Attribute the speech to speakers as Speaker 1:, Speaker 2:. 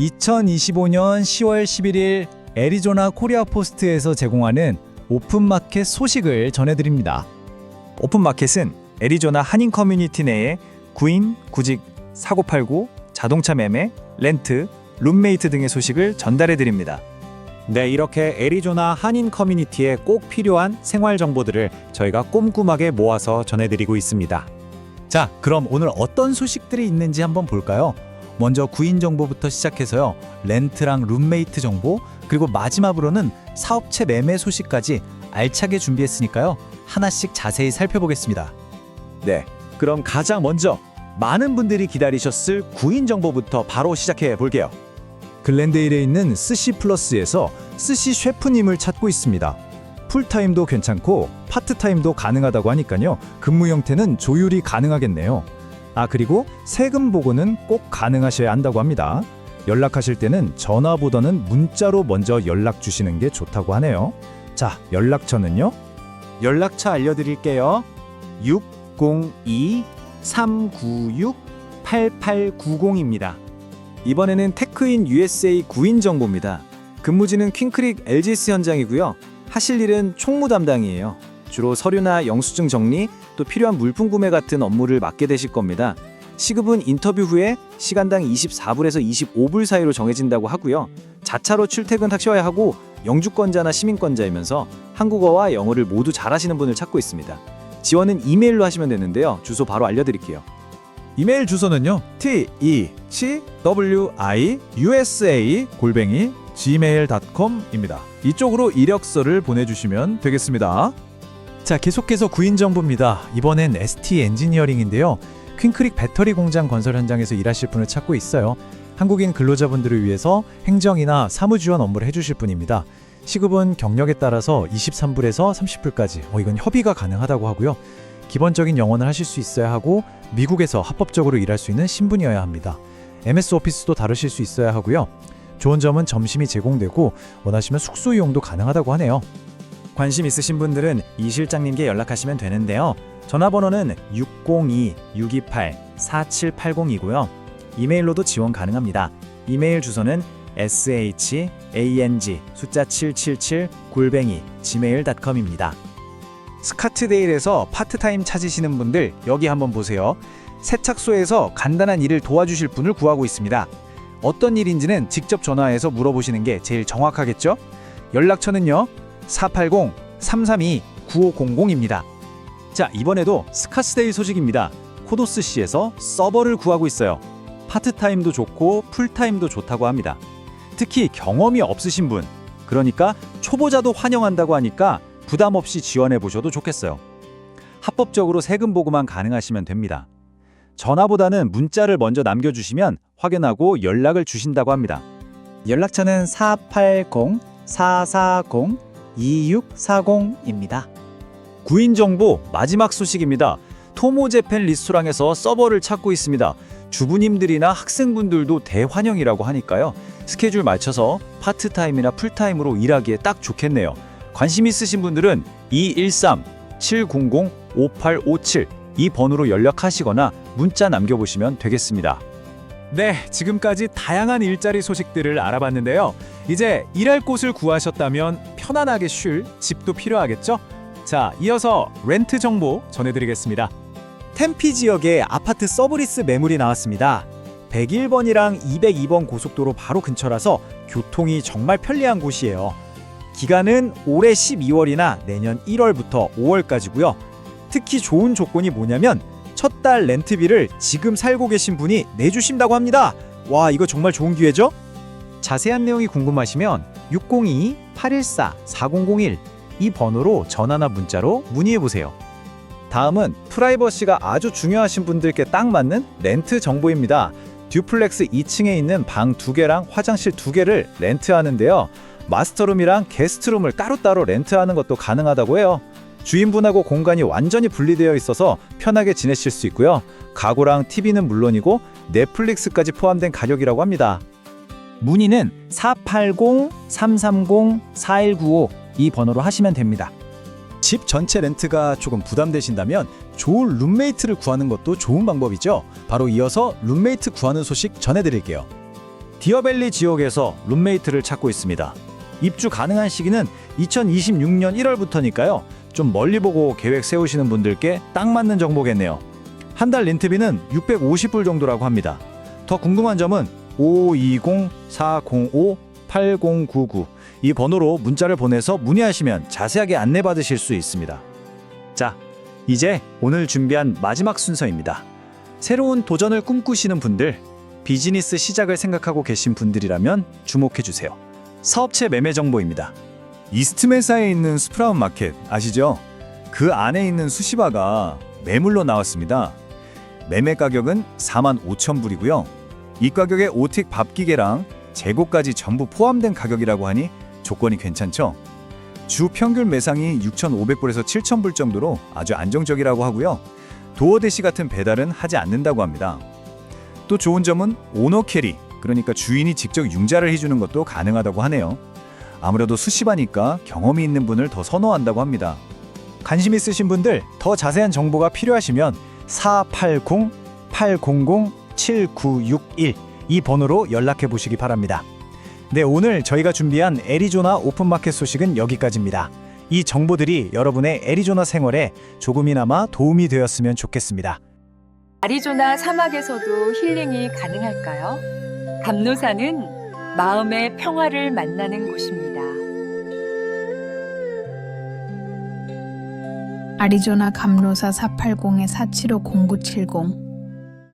Speaker 1: 2025년 10월 11일 애리조나 코리아 포스트에서 제공하는 오픈마켓 소식을 전해드립니다.
Speaker 2: 오픈마켓은 애리조나 한인 커뮤니티 내에 구인, 구직, 사고팔고, 자동차 매매, 렌트, 룸메이트 등의 소식을 전달해 드립니다.
Speaker 3: 네, 이렇게 애리조나 한인 커뮤니티에 꼭 필요한 생활 정보들을 저희가 꼼꼼하게 모아서 전해드리고 있습니다.
Speaker 1: 자, 그럼 오늘 어떤 소식들이 있는지 한번 볼까요? 먼저 구인 정보부터 시작해서요. 렌트랑 룸메이트 정보, 그리고 마지막으로는 사업체 매매 소식까지 알차게 준비했으니까요. 하나씩 자세히 살펴보겠습니다.
Speaker 3: 네, 그럼 가장 먼저 많은 분들이 기다리셨을 구인 정보부터 바로 시작해 볼게요.
Speaker 1: 글렌데일에 있는 스시 플러스에서 스시 셰프님을 찾고 있습니다. 풀타임도 괜찮고 파트타임도 가능하다고 하니까요. 근무 형태는 조율이 가능하겠네요. 아 그리고 세금 보고는 꼭 가능하셔야 한다고 합니다. 연락하실 때는 전화보다는 문자로 먼저 연락 주시는 게 좋다고 하네요. 자, 연락처는요.
Speaker 3: 연락처 알려드릴게요. 602-396-8890입니다.
Speaker 2: 이번에는 테크인 USA 구인 정보입니다. 근무지는 퀸크릭 LGS 현장이고요. 하실 일은 총무 담당이에요. 주로 서류나 영수증 정리, 또 필요한 물품 구매 같은 업무를 맡게 되실 겁니다. 시급은 인터뷰 후에 시간당 24불에서 25불 사이로 정해진다고 하고요. 자차로 출퇴근하셔야 하고 영주권자나 시민권자이면서 한국어와 영어를 모두 잘하시는 분을 찾고 있습니다. 지원은 이메일로 하시면 되는데요. 주소 바로 알려드릴게요.
Speaker 1: 이메일 주소는요. t e c w i u s a 골뱅이 gmail.com입니다. 이쪽으로 이력서를 보내주시면 되겠습니다. 자, 계속해서 구인 정보입니다. 이번엔 ST 엔지니어링인데요. 퀸크릭 배터리 공장 건설 현장에서 일하실 분을 찾고 있어요. 한국인 근로자분들을 위해서 행정이나 사무 지원 업무를 해주실 분입니다. 시급은 경력에 따라서 23불에서 30불까지. 어, 이건 협의가 가능하다고 하고요. 기본적인 영어는 하실 수 있어야 하고 미국에서 합법적으로 일할 수 있는 신분이어야 합니다. MS 오피스도 다루실 수 있어야 하고요. 좋은 점은 점심이 제공되고 원하시면 숙소 이용도 가능하다고 하네요.
Speaker 2: 관심 있으신 분들은 이 실장님께 연락하시면 되는데요. 전화번호는 602-628-4780이고요. 이메일로도 지원 가능합니다. 이메일 주소는 shang 숫자 777 골뱅이 gmail.com입니다.
Speaker 1: 스카트데일에서 파트타임 찾으시는 분들 여기 한번 보세요. 세탁소에서 간단한 일을 도와주실 분을 구하고 있습니다. 어떤 일인지는 직접 전화해서 물어보시는 게 제일 정확하겠죠? 연락처는요. 480-332-9500입니다.
Speaker 3: 자, 이번에도 스카스데일 소식입니다. 코도스 시에서 서버를 구하고 있어요. 파트타임도 좋고 풀타임도 좋다고 합니다. 특히 경험이 없으신 분, 그러니까 초보자도 환영한다고 하니까 부담 없이 지원해 보셔도 좋겠어요. 합법적으로 세금 보고만 가능하시면 됩니다. 전화보다는 문자를 먼저 남겨주시면 확인하고 연락을 주신다고 합니다.
Speaker 1: 연락처는 480-440-2640입니다.
Speaker 3: 구인 정보 마지막 소식입니다. 토모제펜 리스토랑에서 서버를 찾고 있습니다. 주부님들이나 학생분들도 대환영이라고 하니까요. 스케줄 맞춰서 파트타임이나 풀타임으로 일하기에 딱 좋겠네요. 관심 있으신 분들은 213-700-5857 이 번호로 연락하시거나 문자 남겨보시면 되겠습니다.
Speaker 1: 네, 지금까지 다양한 일자리 소식들을 알아봤는데요. 이제 일할 곳을 구하셨다면 편안하게 쉴 집도 필요하겠죠? 자, 이어서 렌트 정보 전해드리겠습니다.
Speaker 2: 템피 지역에 아파트 서브리스 매물이 나왔습니다. 101번이랑 202번 고속도로 바로 근처라서 교통이 정말 편리한 곳이에요. 기간은 올해 12월이나 내년 1월부터 5월까지고요. 특히 좋은 조건이 뭐냐면 첫 달 렌트비를 지금 살고 계신 분이 내주신다고 합니다. 와 이거 정말 좋은 기회죠? 자세한 내용이 궁금하시면 602-814-4001 이 번호로 전화나 문자로 문의해 보세요. 다음은 프라이버시가 아주 중요하신 분들께 딱 맞는 렌트 정보입니다. 듀플렉스 2층에 있는 방두 개랑 화장실 두 개를 렌트하는데요. 마스터룸이랑 게스트룸을 따로따로 렌트하는 것도 가능하다고 해요. 주인분하고 공간이 완전히 분리되어 있어서 편하게 지내실 수 있고요. 가구랑 TV는 물론이고 넷플릭스까지 포함된 가격이라고 합니다. 문의는 480-330-4195 이 번호로 하시면 됩니다. 집 전체 렌트가 조금 부담되신다면 좋은 룸메이트를 구하는 것도 좋은 방법이죠. 바로 이어서 룸메이트 구하는 소식 전해드릴게요. 디어밸리 지역에서 룸메이트를 찾고 있습니다. 입주 가능한 시기는 2026년 1월부터니까요. 좀 멀리 보고 계획 세우시는 분들께 딱 맞는 정보겠네요. 한 달 렌트비는 650불 정도라고 합니다. 더 궁금한 점은 520-405-8099 이 번호로 문자를 보내서 문의하시면 자세하게 안내받으실 수 있습니다. 자, 이제 오늘 준비한 마지막 순서입니다. 새로운 도전을 꿈꾸시는 분들, 비즈니스 시작을 생각하고 계신 분들이라면 주목해 주세요. 사업체 매매 정보입니다.
Speaker 4: 이스트메사에 있는 스프라운 마켓 아시죠? 그 안에 있는 수시바가 매물로 나왔습니다. 매매 가격은 4만 5천 불이고요. 이 가격에 오틱 밥기계랑 재고까지 전부 포함된 가격이라고 하니 조건이 괜찮죠? 주 평균 매상이 6,500불에서 7,000불 정도로 아주 안정적이라고 하고요. 도어 대시 같은 배달은 하지 않는다고 합니다. 또 좋은 점은 오너 캐리, 그러니까 주인이 직접 융자를 해주는 것도 가능하다고 하네요. 아무래도 수시바니까 경험이 있는 분을 더 선호한다고 합니다.
Speaker 2: 관심 있으신 분들 더 자세한 정보가 필요하시면 480-800-7961 이 번호로 연락해 보시기 바랍니다. 네, 오늘 저희가 준비한 애리조나 오픈마켓 소식은 여기까지입니다. 이 정보들이 여러분의 애리조나 생활에 조금이나마 도움이 되었으면 좋겠습니다.
Speaker 5: 아리조나 사막에서도 힐링이 가능할까요? 감노사는 마음의 평화를 만나는 곳입니다.
Speaker 6: 아리조나 감로사 480-475-0970